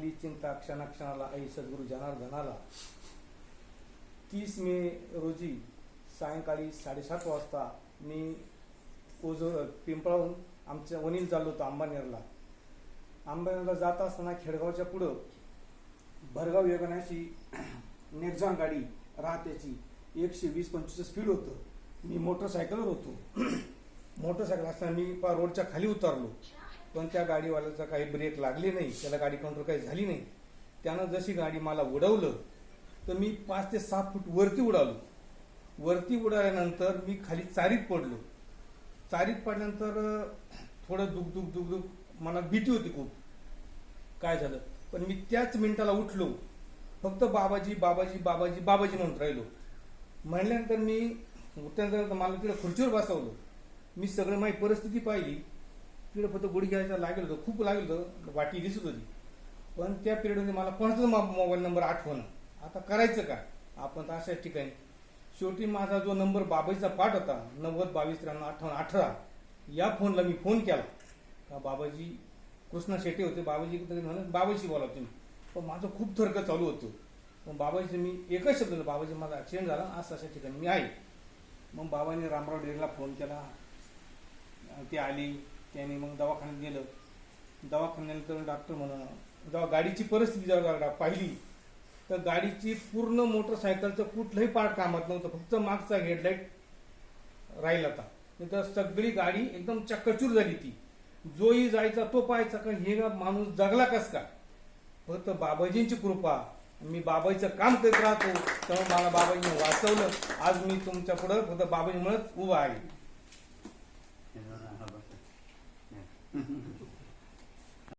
आपली चिंता क्षणाक्षणाला आई सद्गुरू जनार्दनाला. तीस मे रोजी सायंकाळी साडेसात वाजता मी ओझो पिंपळाहून आमच्या वनील चाललो होतो अंबानेरला. अंबानेरला जात असताना खेडगावच्या पुढं भरगाव योगनाशी नेक्झॉन गाडी राहत्याची एकशे वीस पंचवीस स्पीड होतं. मी मोटरसायकलवर होतो. मोटरसायकल असताना मी पा रोडच्या खाली उतरलो. पण त्या गाडीवाल्याचा काही ब्रेक लागले नाही त्याला गाडी कंट्रोल काही झाली नाही. त्यानं जशी गाडी मला उडवलं तर मी पाच ते सहा फूट वरती उडालो. वरती उडाल्यानंतर मी खाली चारीत पडलो. चारीत पडल्यानंतर थोडं दुख दुख दुख दुख मला भीती होती खूप. काय झालं? पण मी त्याच मिनिटाला उठलो. फक्त बाबाजी बाबाजी बाबाजी बाबाजी म्हणत राहिलो. म्हणल्यानंतर मी उठल्यानंतर मला तिला खुर्चीवर बसवलं. मी सगळं माझी परिस्थिती पाहिली. पिरियड फक्त गुढी घ्यायचा लागेल होतं खूप लागेल होतं वाटी दिसत होती. पण त्या पिरियडमध्ये मला कोणाचाच मोबाईल नंबर आठवणं आता करायचं काय आपण तर अशाच ठिकाणी. शेवटी माझा जो नंबर बाबाईचा पाठ होता नव्वद बावीस त्र्याण्णव अठ्ठावन्न अठरा या फोनला मी फोन केला. का बाबाजी कृष्णा शेट्टी होते. बाबाजी तरी म्हणे बाबाजी बोला तुम्ही. पण माझं खूप थरक चालू होतं. पण बाबाजी मी एकच शब्द बाबाजी माझा ॲक्सिडेंट झाला असं अशा ठिकाणी मी आहे. मग बाबाने रामराव डेअरीला फोन केला. ते आली. त्याने मग दवाखान्यात गेलं. दवाखान्यानंतर डॉक्टर म्हणा जेव्हा गाडीची परिस्थिती जेव्हा पाहिली तर गाडीची पूर्ण मोटरसायकलचं कुठलंही पार्ट कामात नव्हतं फक्त मागचा हेडलाईट राहिला होता. तर सगळी गाडी एकदम चक्कचूर झाली ती जोही जायचा तो पाहायचा का हे माणूस जगला कस का? फक्त बाबाजींची कृपा. मी बाबाईचं काम करत राहतो तेव्हा मला बाबाजीने वाचवलं. आज मी तुमच्या पुढं फक्त बाबाजी म्हणत उभा आहे. Mm-hmm.